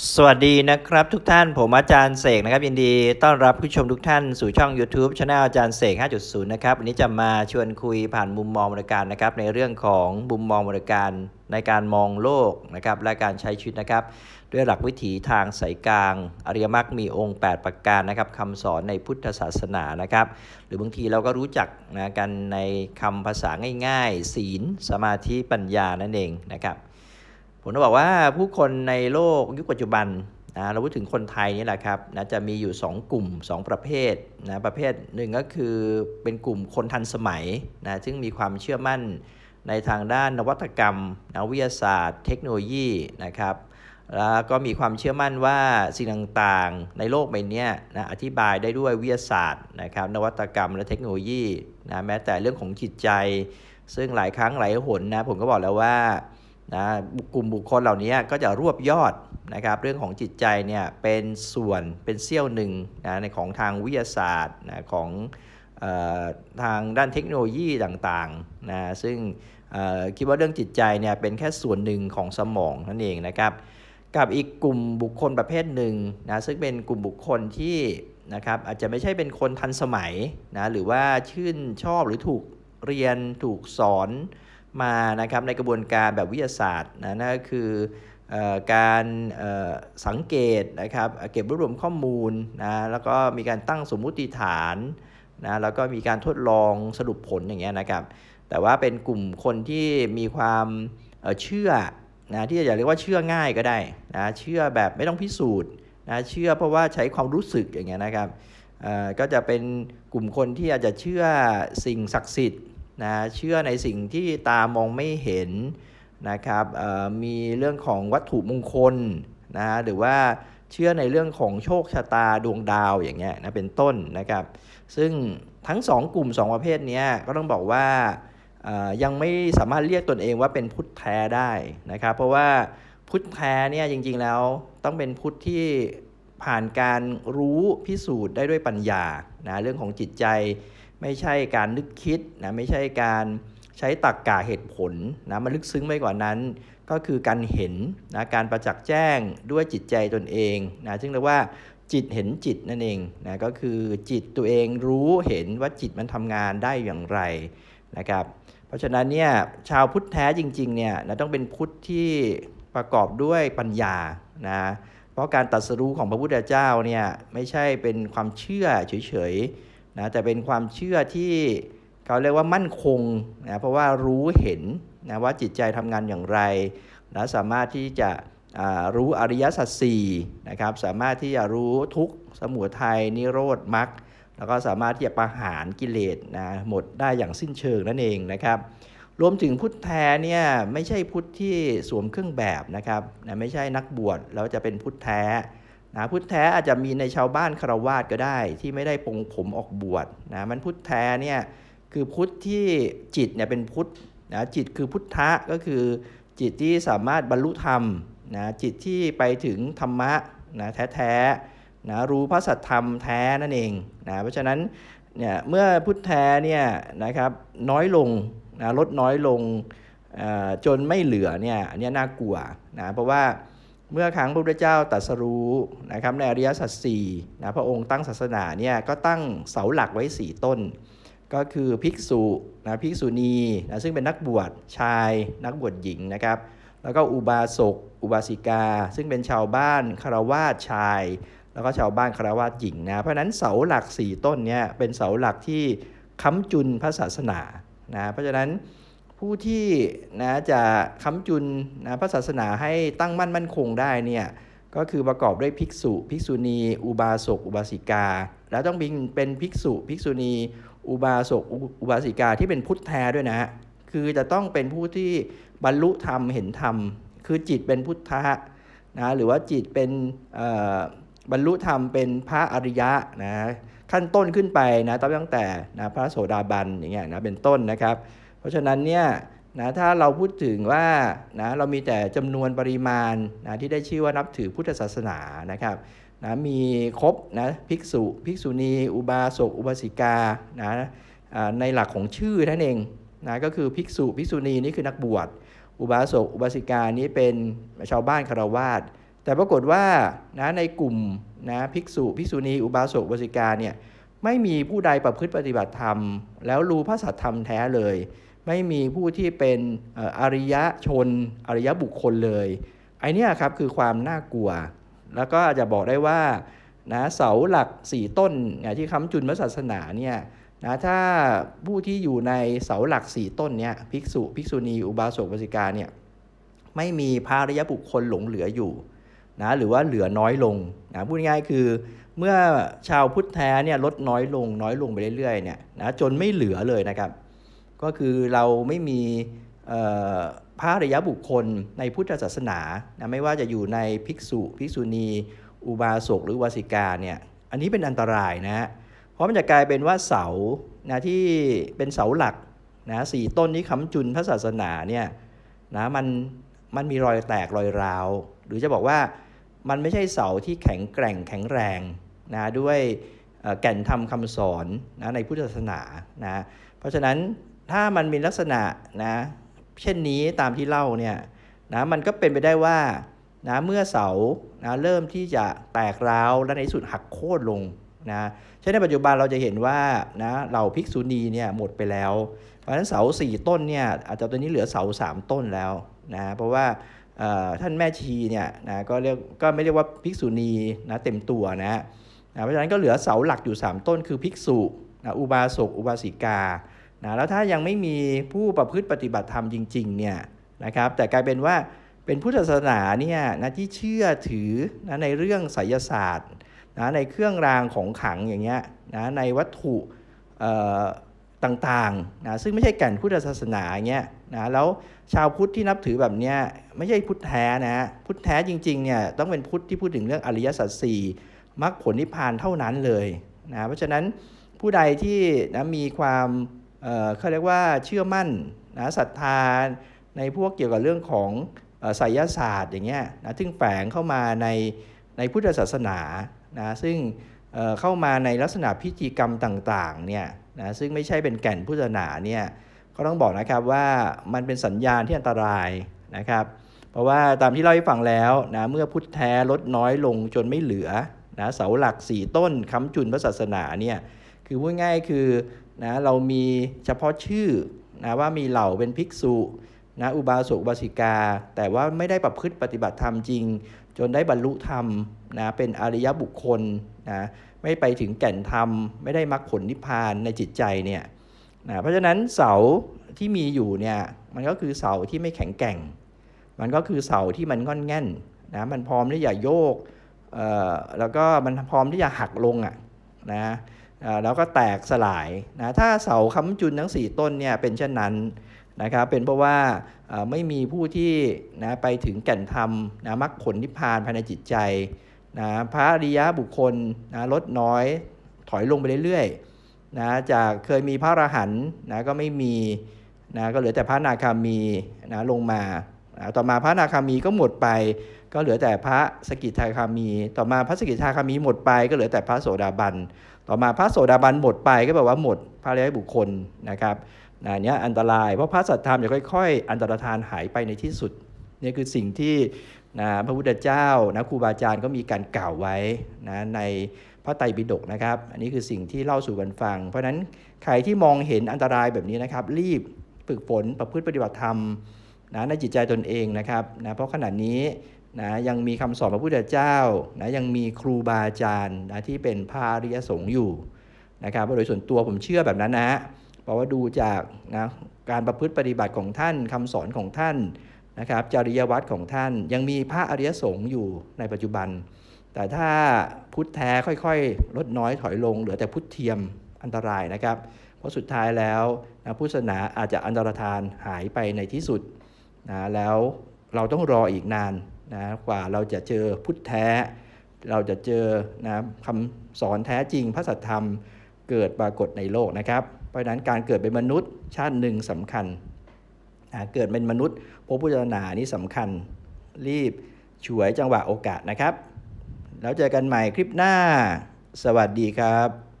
สวัสดีนะครับทุกท่านผมอาจารย์เสกนะครับยินดีต้อนรับผู้ชมทุกท่านสู่ช่อง YouTube Channel อาจารย์เสก 5.0 นะครับวันนี้จะมาชวนคุยผ่านมุมมองบริการนะครับในเรื่องของมุมมองบริการในการมองโลกนะครับและการใช้ชีวิตนะครับด้วยหลักวิถีทางสายกลาง อริยมรรคมีองค์ 8 ประการนะครับคำสอนในพุทธศาสนานะครับหรือบางทีเราก็รู้จักนะกันในคำภาษาง่าย ๆ ศีล สมาธิปัญญานั่นเองนะครับ ผมต้องบอกว่าผู้คนในโลกยุคปัจจุบันนะเราพูดถึงคนไทยนี่แหละครับนะจะมีอยู่ 2 กลุ่ม 2 ประเภทนะประเภทหนึ่งก็คือเป็นกลุ่มคนทันสมัยนะซึ่งมีความเชื่อมั่นในทางด้านนวัตกรรมนวิทยาศาสตร์ เทคโนโลยีนะครับแล้วก็มีความเชื่อมั่นว่าสิ่งต่างๆ ในโลกใบนี้นะอธิบายได้ด้วยวิทยาศาสตร์นะครับนวัตกรรมและเทคโนโลยีนะแม้แต่เรื่องของจิตใจ ซึ่งหลายครั้งหลายหนนะผมก็บอกแล้วว่า นะกลุ่มบุคคลเหล่านี้ก็จะรวบยอดนะครับเรื่องของจิตใจเนี่ยเป็นส่วนเป็นเสี้ยวหนึ่งนะในของทางวิทยาศาสตร์นะของออทางด้านเทคโนโลยีต่างๆนะซึ่งคิดว่าเรื่องจิตใจเนี่ยเป็นแค่ส่วนหนึ่งของสมองนั่นเองนะครับกับอีกกลุ่มบุคคลประเภทหนึ่งนะซึ่งเป็นกลุ่มบุคคลที่นะครับอาจจะไม่ใช่เป็นคนทันสมัยนะหรือว่าชื่นชอบหรือถูกเรียนถูกสอน มานะครับในกระบวนการแบบวิทยาศาสตร์นะนั่นก็คืออการสังเกตนะครับเก็บรวบรวมข้อมูลนะแล้วก็มีการตั้งสมมุติฐานนะแล้วก็มีการทดลองสรุปผลอย่างเงี้ยนะครับแต่ว่าเป็นกลุ่มคนที่มีความเชื่อนะที่จะเรียกว่าเชื่อง่ายก็ได้นะเชื่อแบบไม่ต้องพิสูจน์นะเชื่อเพราะว่าใช้ความรู้สึกอย่างเงี้ยนะครับก็จะเป็นกลุ่มคนที่อาจจะเชื่อสิ่งศักดิ์สิทธิ์ นะเชื่อในสิ่งที่ตามองไม่เห็นนะครับมีเรื่องของวัตถุมงคลนะหรือว่าเชื่อในเรื่องของโชคชะตาดวงดาวอย่างเงี้ยนะเป็นต้นนะครับ ซึ่งทั้งสองกลุ่มสองประเภทนี้ก็ต้องบอกว่ายังไม่สามารถเรียกตนเองว่าเป็นพุทธแท้ได้นะครับ เพราะว่าพุทธแท้เนี่ยจริงๆแล้วต้องเป็นพุทธที่ผ่านการรู้พิสูจน์ได้ด้วยปัญญานะเรื่องของจิตใจ ไม่ใช่การนึกคิดนะไม่ใช่การใช้ตรรกกะเหตุผลนะมันลึกซึ้งไปกว่านั้น ก็คือการเห็นนะการประจักษ์แจ้งด้วยจิตใจตนเองนะซึ่งเรียกว่าจิตเห็นจิตนั่นเองนะก็คือจิตตัวเองรู้เห็นว่าจิตมันทำงานได้อย่างไรนะครับเพราะฉะนั้นเนี่ยชาวพุทธแท้จริงๆเนี่ยนะต้องเป็นพุทธที่ประกอบด้วยปัญญานะเพราะการตรัสรู้ของพระพุทธเจ้าเนี่ยไม่ใช่เป็นความเชื่อเฉยๆ นะแต่เป็นความเชื่อที่เขาเรียกว่ามั่นคงนะเพราะว่ารู้เห็นนะว่าจิตใจทำงานอย่างไรนะสามารถที่จะรู้อริยสัจสี่นะครับสามารถที่จะรู้ทุกสมุทัยนิโรธมรรคแล้วก็สามารถที่จะประหารกิเลสนะหมดได้อย่างสิ้นเชิงนั่นเองนะครับ รวมถึงพุทธแท้เนี่ยไม่ใช่พุทธที่สวมเครื่องแบบนะครับนะไม่ใช่นักบวชแล้วจะเป็นพุทธแท้ นะพุทธแท้อาจจะมีในชาวบ้านคารวาสก็ได้ที่ไม่ได้ปรงผมออกบวชนะมันพุทธแท้เนี่ยคือพุทธที่จิตเนี่ยเป็นพุทธนะจิตคือพุทธะก็คือจิตที่สามารถบรรลุธรรมนะจิตที่ไปถึงธรรมะนะแท้ๆนะรู้พระสัทธรรมแท้นั่นเองนะเพราะฉะนั้นเนี่ยเมื่อพุทธแท้เนี่ยนะครับน้อยลงนะลดน้อยลงเอ่อจนไม่เหลือเนี่ยอันนี้น่ากลัวนะเพราะว่า เมื่อครั้งพระพุทธเจ้าตรัสรู้นะครับในอริยสัจสี่นะพระองค์ตั้งศาสนาเนี่ยก็ตั้งเสาหลักไว้ 4 ต้น ก็คือภิกษุนะภิกษุณีนะซึ่งเป็นนักบวชชายนักบวชหญิงนะครับ แล้วก็อุบาสกอุบาสิกา ซึ่งเป็นชาวบ้านคารวาสชาย แล้วก็ชาวบ้านคารวาสหญิงนะเพราะฉะนั้นเสาหลัก 4 ต้นเนี่ยเป็นเสาหลักที่ค้ำจุนพระศาสนานะเพราะฉะนั้น ผู้ที่นะจะค้ำจุนนะพระศาสนาให้ตั้งมั่นมั่นคงได้เนี่ยก็คือประกอบด้วยภิกษุภิกษุณี อุบาสกอุบาสิกา แล้วต้องเป็นเป็นภิกษุภิกษุณี อุบาสกอุอุบาสิกาที่เป็นพุทธแท้ด้วยนะคือจะต้องเป็นผู้ที่บรรลุธรรมเห็นธรรม คือจิตเป็นพุทธะนะหรือว่าจิตเป็นเอ่อบรรลุธรรมเป็นพระอริยะนะขั้นต้นขึ้นไปนะตั้งแต่นะพระโสดาบันอย่างเงี้ยนะเป็นต้นนะครับ เพราะฉะนั้นเนี่ยนะถ้าเราพูดถึงว่านะเรามีแต่จำนวนปริมาณนะที่ได้ชื่อว่านับถือพุทธศาสนานะครับนะมีครบนะภิกษุภิกษุณี อุบาสกอุบาสิกานะในหลักของชื่อนั่นเองนะก็คือภิกษุภิกษุณีนี่คือนักบวช อุบาสกอุบาสิกานี้เป็นชาวบ้านคารวาสแต่ปรากฏว่านะในกลุ่มนะภิกษุภิกษุณี อุบาสกอุบาสิกาเนี่ยไม่มีผู้ใดประพฤติปฏิบัติธรรม แล้วรู้พระสัทธรรมแท้เลย ไม่มีผู้ที่เป็นอริยชน อริยบุคคลเลย ไอเนี้ยครับคือความน่ากลัว แล้วก็อาจจะบอกได้ว่านะเสาหลักสี่ต้นเนี่ยที่ค้ำจุนพระศาสนาเนี่ยนะถ้าผู้ที่อยู่ในเสาหลักสี่ต้นเนี่ยภิกษุภิกษุณี อุบาสกอุบาสิกาเนี่ยไม่มีพระอริยบุคคลหลงเหลืออยู่นะหรือว่าเหลือน้อยลงนะพูดง่ายๆคือเมื่อชาวพุทธแท้เนี่ยลดน้อยลงน้อยลงไปเรื่อยๆเนี่ยนะจนไม่เหลือเลยนะครับ ก็คือเราไม่มีพระอริยบุคคลในพุทธศาสนานะไม่ว่าจะอยู่ในภิกษุภิกษุณี อุบาสกหรือวาสิกาเนี่ยอันนี้เป็นอันตรายนะฮะเพราะมันจะกลายเป็นว่าเสานะที่เป็นเสาหลักนะสี่ต้นที่ค้ำจุนพระศาสนาเนี่ยนะมันมันมีรอยแตกรอยร้าว หรือจะบอกว่ามันไม่ใช่เสาที่แข็งแกร่งแข็งแรงนะด้วยแก่นธรรมคำสอนนะในพุทธศาสนานะเพราะฉะนั้น ถ้ามันมีลักษณะนะเช่นนี้ตามที่เล่าเนี่ยนะมันก็เป็นไปได้ว่านะเมื่อเสานะเริ่มที่จะแตกร้าวและในที่สุดหักโค่นลงนะเช่นในปัจจุบันเราจะเห็นว่านะเหล่าภิกษุณีเนี่ยหมดไปแล้ว เพราะฉะนั้นเสาสี่ต้นเนี่ยอาจจะตอนนี้เหลือเสาสามต้นแล้วนะเพราะว่าท่านแม่ชีเนี่ยนะก็เรียกก็ไม่เรียกว่าภิกษุณีนะเต็มตัวนะนะเพราะฉะนั้นก็เหลือเสาหลักอยู่ 3 ต้นคือภิกษุนะอุบาสกอุบาสิกา นะแล้วถ้ายังไม่มีผู้ประพฤติปฏิบัติธรรมจริงๆเนี่ยนะครับแต่กลายเป็นว่าเป็นพุทธศาสนาเนี่ยนะที่เชื่อถือนะในเรื่องไสยศาสตร์นะในเครื่องรางของขังอย่างเงี้ยนะในวัตถุต่างๆนะซึ่งไม่ใช่แก่นพุทธศาสนาเงี้ยนะแล้วชาวพุทธที่นับถือแบบเนี้ยไม่ใช่พุทธแท้นะพุทธแท้จริงๆเนี่ยต้องเป็นพุทธที่พูดถึงเรื่องอริยสัจสี่มรรคผลนิพพานเท่านั้นเลยนะเพราะฉะนั้นผู้ใดที่นะมีความ เขาเรียกว่าเชื่อมั่นนะศรัทธาในพวกเกี่ยวกับเรื่องของไสยศาสตร์อย่างเงี้ยนะซึ่งแฝงเข้ามาในในพุทธศาสนานะซึ่งเเข้ามาในลักษณะพิธีกรรมต่างๆเนี่ยนะซึ่งไม่ใช่เป็นแก่นพุทธศาสนาเนี่ยก็ต้องบอกนะครับว่ามันเป็นสัญญาณที่อันตรายนะครับเพราะว่าตามที่เล่าให้ฟังแล้วนะเมื่อพุทธแท้ลดน้อยลงจนไม่เหลือนะเสาหลักสี่ต้นค้ำจุนพระศาสนาเนี่ยคือพูดง่ายคือ นะเรามีเฉพาะชื่อนะว่ามีเหล่าเป็นภิกษุนะอุบาสกอุบาสิกา แต่ว่าไม่ได้ประพฤติปฏิบัติธรรมจริง จนได้บรรลุธรรมนะเป็นอริยบุคคลนะไม่ไปถึงแก่นธรรม ไม่ได้มรรคผลนิพพานในจิตใจเนี่ยนะเพราะฉะนั้นเสาที่มีอยู่เนี่ยมันก็คือเสาที่ไม่แข็งแกร่ง มันก็คือเสาที่มันงอนแง่นนะมันพร้อมที่จะโยกเอ่อแล้วก็มันพร้อมที่จะหักลงอะนะ แล้วก็แตกสลายนะถ้าเสาค้ำจุนทั้ง 4 ต้นเนี่ยเป็นเช่นนั้นนะครับเป็นเพราะว่าไม่มีผู้ที่นะไปถึงแก่นธรรมนะมรรคผลนิพพานภายในจิตใจนะพระอริยะบุคคลนะลดน้อยถอยลงไปเรื่อยๆนะจากเคยมีพระอรหันต์นะก็ไม่มีนะก็เหลือแต่พระนาคามีนะลงมานะต่อมาพระนาคามีก็หมดไป ก็เหลือแต่พระสกิทาคามี ต่อมาพระสกิทาคามีหมดไป ก็เหลือแต่พระโสดาบัน ต่อมาพระโสดาบันหมดไปก็แปลว่าหมดพระอริยบุคคลนะครับนะเนี้อันตรายเพราะพระสัทธรรมจะค่อย ๆ อันตรธานหายไปในที่สุดนี่คือสิ่งที่นะพระพุทธเจ้านะครูบาอาจารย์ก็มีการกล่าวไว้นะในพระไตรปิฎกนะครับ อันนี้คือสิ่งที่เล่าสู่กันฟัง เพราะฉะนั้นใครที่มองเห็นอันตรายแบบนี้นะครับ รีบฝึกฝนประพฤติปฏิบัติธรรมนะในจิตใจตนเองนะครับนะเพราะขณะนี้ นะยังมีคำสอนพระพุทธเจ้านะยังมีครูบาอาจารย์นะที่เป็นพระอริยสงฆ์อยู่นะครับโดยส่วนตัวผมเชื่อแบบนั้นนะเพราะว่าดูจากนะการประพฤติปฏิบัติของท่านคำสอนของท่านนะครับจริยวัตรของท่าน ยังมีพระอริยสงฆ์อยู่ในปัจจุบัน แต่ถ้าพุทธแท้ค่อยๆ ลดน้อยถอยลง เหลือแต่พุทธเทียมอันตรายนะครับ เพราะสุดท้ายแล้วนะพุทธศาสนาอาจจะอันตรธานหายไปในที่สุดนะแล้วเราต้องรออีกนาน นะกว่าเราจะเจอพุทธแท้ เราจะเจอนะคำสอนแท้จริงพระสัทธรรมเกิดปรากฏในโลกนะครับ เพราะฉะนั้นการเกิดเป็นมนุษย์ชาติหนึ่งสำคัญนะเกิดเป็นมนุษย์พบพุทธศาสนานี่สำคัญรีบฉวยจังหวะโอกาสนะครับ แล้วเจอกันใหม่คลิปหน้า สวัสดีครับ